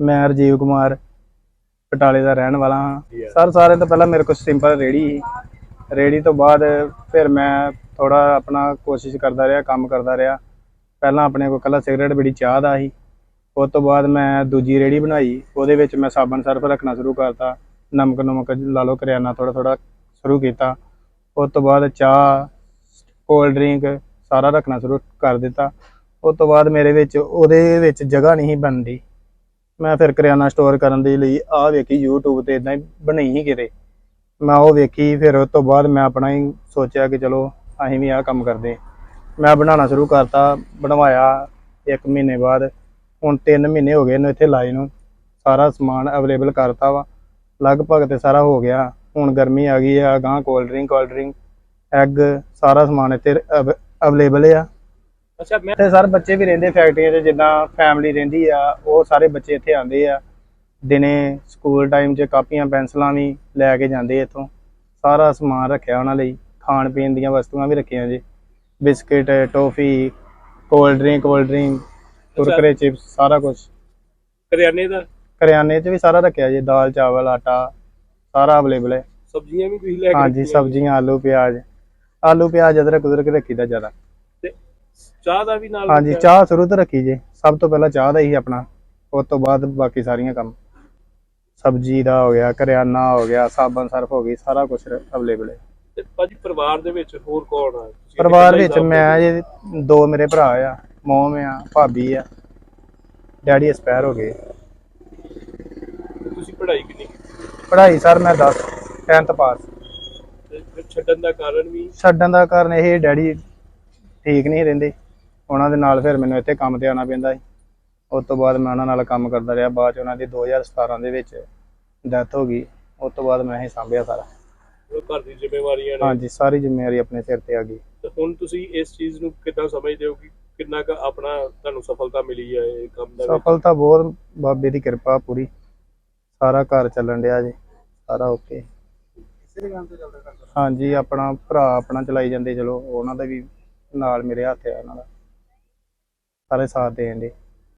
ਮੈਂ ਰਜੀਵ ਕੁਮਾਰ ਬਟਾਲੇ ਦਾ ਰਹਿਣ ਵਾਲਾ ਹਾਂ। ਸਰ ਸਾਰਿਆਂ ਤੋਂ ਪਹਿਲਾਂ ਮੇਰੇ ਕੋਲ ਸਿੰਪਲ ਰੇੜੀ ਸੀ। ਰੇੜੀ ਤੋਂ ਬਾਅਦ ਫਿਰ ਮੈਂ ਥੋੜਾ ਆਪਣਾ ਕੋਸ਼ਿਸ਼ ਕਰਦਾ ਰਿਹਾ ਕੰਮ ਕਰਦਾ ਰਿਹਾ। ਪਹਿਲਾਂ ਆਪਣੇ ਕੋਲ ਕੱਲਾ ਸਿਗਰਟ ਬੀੜੀ ਚਾਹ ਦਾ ਸੀ। ਉਸ ਤੋਂ ਬਾਅਦ ਮੈਂ ਦੂਜੀ ਰੇੜੀ ਬਣਾਈ। ਉਹਦੇ ਵਿੱਚ ਮੈਂ ਸਾਬਣ ਸਰਫ ਰੱਖਣਾ ਸ਼ੁਰੂ ਕਰਤਾ। ਨਮਕ ਨਮਕ ਲਾ ਲਓ ਕਰਿਆਨਾ ਥੋੜਾ ਥੋੜਾ ਸ਼ੁਰੂ ਕੀਤਾ। ਉਸ ਤੋਂ ਬਾਅਦ ਚਾਹ ਕੋਲਡ ਡਰਿੰਕ ਸਾਰਾ ਰੱਖਣਾ ਸ਼ੁਰੂ ਕਰ ਦਿੱਤਾ। ਉਸ ਤੋਂ ਬਾਅਦ ਮੇਰੇ ਵਿੱਚ ਉਹਦੇ ਵਿੱਚ ਜਗ੍ਹਾ ਨਹੀਂ ਬਣਦੀ। ਮੈਂ ਫਿਰ ਕਰਿਆਨਾ ਸਟੋਰ ਕਰਨ ਦੇ ਲਈ ਆਹ ਵੇਖੀ YouTube ਤੇ ਇਦਾਂ ਹੀ ਬਣੀ ਹੀ ਕਿਤੇ। ਮੈਂ ਉਹ ਵੇਖੀ, ਫਿਰ ਉਸ ਤੋਂ ਬਾਅਦ ਮੈਂ ਆਪਣਾ ਹੀ ਸੋਚਿਆ ਕਿ ਚਲੋ ਅਸੀਂ ਵੀ ਆਹ ਕੰਮ ਕਰਦੇ ਮੈਂ ਬਣਾਉਣਾ ਸ਼ੁਰੂ ਕਰਤਾ, ਬਣਵਾਇਆ ਇੱਕ ਮਹੀਨੇ ਬਾਅਦ। ਹੁਣ 3 ਮਹੀਨੇ ਹੋ ਗਏ ਇਹਨੂੰ ਇੱਥੇ ਲਾਏ ਨੂੰ। ਸਾਰਾ ਸਮਾਨ ਅਵੇਲੇਬਲ ਕਰਤਾ ਵਾ। ਲਗਭਗ ਤੇ ਸਾਰਾ ਹੋ ਗਿਆ। ਹੁਣ ਗਰਮੀ ਆ ਗਈ ਆ ਗਾਂ cold drink cold drink egg ਸਾਰਾ ਸਮਾਨ ਇੱਥੇ ਅਵੇਲੇਬਲ ਆ। ਅੱਛਾ ਮੈਂ ਤੇ ਸਰ ਬੱਚੇ ਵੀ ਰਹਿੰਦੇ ਫੈਕਟਰੀਆਂ 'ਚ ਜਿੱਦਾਂ ਫੈਮਿਲੀ ਰਹਿੰਦੀ ਆ ਉਹ ਸਾਰੇ ਬੱਚੇ ਇੱਥੇ ਆਉਂਦੇ ਆ। ਦਿਨੇ ਸਕੂਲ ਟਾਈਮ 'ਚ ਕਾਪੀਆਂ ਪੈਨਸਲਾਂ ਵੀ ਲੈ ਕੇ ਜਾਂਦੇ ਇੱਥੋਂ। ਸਾਰਾ ਸਮਾਨ ਰੱਖਿਆ ਉਹਨਾਂ ਲਈ ਖਾਣ ਪੀਣ ਦੀਆਂ ਵਸਤੂਆਂ ਵੀ ਰੱਖੀਆਂ ਜੀ। Biscuit toffee cold drink cold drink Kurkure chips ਸਾਰਾ ਕੁਝ ਕਰਿਆਨੇ ਦਾ? ਕਰਿਆਨੇ 'ਚ ਵੀ ਸਾਰਾ ਰੱਖਿਆ ਜੀ ਦਾਲ ਚਾਵਲ ਆਟਾ ਸਾਰਾ ਅਵੇਲੇਬਲ ਹੈ। ਸਬਜ਼ੀਆਂ ਵੀ ਤੁਸੀਂ ਲੈ ਕੇ ਹਾਂਜੀ ਸਬਜ਼ੀਆਂ ਆਲੂ ਪਿਆਜ਼। ਆਲੂ ਪਿਆਜ਼ ਅਦਰਕ ਕੁਦਰਕ ਰੱਖੀਦਾ ਜ਼ਿਆਦਾ। ਚਾਹ ਦਾ ਵੀ ਨਾਲ ਹਾਂਜੀ? ਚਾਹ ਸ਼ੁਰੂ ਤੋਂ ਰੱਖੀ ਜੇ। ਸਭ ਤੋਂ ਪਹਿਲਾਂ ਚਾਹ ਦਾ ਹੀ ਆਪਣਾ। ਉਸ ਤੋਂ ਬਾਅਦ ਬਾਕੀ ਸਾਰੀਆਂ ਕੰਮ। ਸਬਜ਼ੀ ਦਾ ਹੋ ਗਿਆ ਕਰਿਆਨਾ ਹੋ ਗਿਆ ਸਾਬਣ ਸਰਫ ਹੋ ਗਈ ਸਾਰਾ ਕੁਝ ਅਵੇਲੇਬਲ ਹੈ। ਤੇ ਭਾਜੀ ਪਰਿਵਾਰ ਦੇ ਵਿੱਚ ਹੋਰ ਕੌਣ ਆ? ਤੁਸੀਂ ਪਰਿਵਾਰ ਵਿੱਚ ਮੈਂ? ਜੇ ਦੋ ਮੇਰੇ ਭਰਾ ਆ ਮੋਮ ਆ ਭਾਬੀ ਆ। ਡੈਡੀ ਐਕਸਪਾਇਰ ਹੋ ਗਏ। ਤੁਸੀਂ ਪੜ੍ਹਾਈ ਕਿੰਨੀ ਕੀਤੀ? ਪੜ੍ਹਾਈ ਸਰ ਮੈਂ 10 10th ਪਾਸ ਤੇ ਫਿਰ ਛੱਡਣ ਦਾ ਕਾਰਨ ਵੀ? ਛੱਡਣ ਦਾ ਕਾਰਨ ਇਹ ਡੈਡੀ ਠੀਕ ਨਹੀਂ ਰਹਿੰਦੇ। ਉਹਨਾਂ ਦੇ ਨਾਲ ਫਿਰ ਮੈਨੂੰ ਇੱਥੇ ਕੰਮ ਤੇ ਆਉਣਾ ਪੈਂਦਾ ਸੀ। ਉਸ ਤੋਂ ਬਾਅਦ ਮੈਂ ਉਹਨਾਂ ਨਾਲ ਕੰਮ ਕਰਦਾ ਰਿਹਾ। ਬਾਅਦ ਚ ਉਹਨਾਂ ਦੀ 2017 ਦੇ ਵਿੱਚ ਡੈਥ ਹੋ ਗਈ। ਉਸ ਤੋਂ ਬਾਅਦ ਮੈਂ ਇਹ ਸੰਭਿਆ ਸਾਰਾ। ਉਹ ਘਰ ਦੀ ਜ਼ਿੰਮੇਵਾਰੀਆਂ ਨੇ। ਹਾਂਜੀ ਸਾਰੀ ਜ਼ਿੰਮੇਵਾਰੀ ਆਪਣੇ ਸਿਰ ਤੇ ਆ ਗਈ। ਤੇ ਹੁਣ ਤੁਸੀਂ ਇਸ ਚੀਜ਼ ਨੂੰ ਕਿੱਦਾਂ ਸਮਝਦੇ ਹੋ ਕਿ ਕਿੰਨਾ ਕੁ ਆਪਣਾ ਤੁਹਾਨੂੰ ਸਫਲਤਾ ਮਿਲੀ ਹੈ ਇਹ ਕੰਮ ਦਾ? ਸਫਲਤਾ ਬਹੁਤ ਬਾਬੇ ਦੀ ਕਿਰਪਾ ਪੂਰੀ। ਸਾਰਾ ਘਰ ਚੱਲਣ ਡਿਆ ਜੀ। ਸਾਰਾ ਓਕੇ ਹਾਂਜੀ ਆਪਣਾ ਭਰਾ ਆਪਣਾ ਚਲਾਈ ਜਾਂਦੇ ਚਲੋ। ਉਹਨਾਂ ਦਾ ਵੀ ਨਾਲ ਮੇਰੇ ਹੱਥ ਆ ਉਹਨਾਂ ਦਾ। ਸਾਰੇ ਸਾਥ ਦੇਣ ਦੇ।